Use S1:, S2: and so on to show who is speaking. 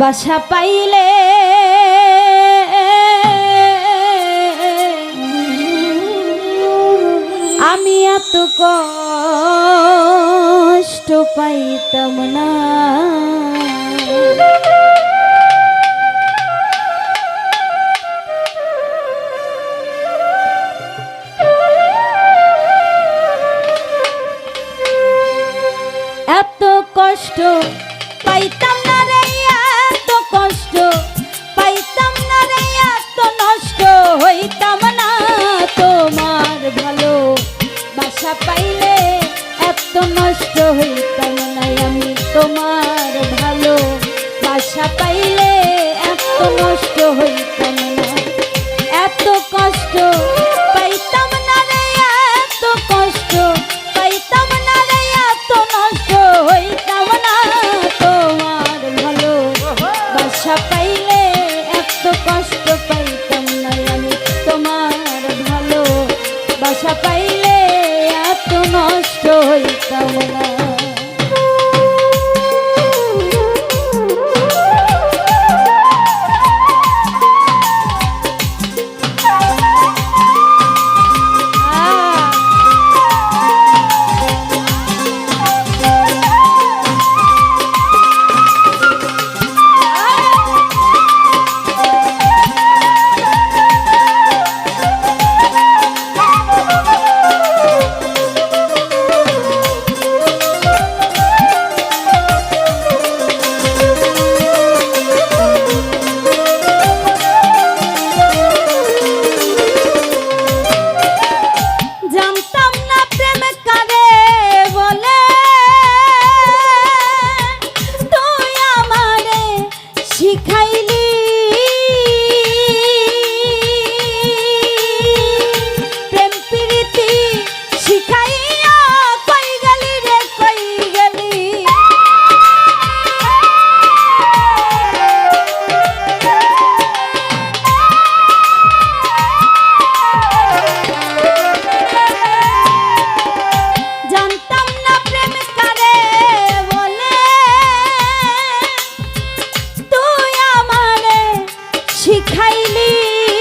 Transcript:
S1: বাসা পাইলে আমি এত কষ্ট পাইতাম না। এত কষ্ট পাইলি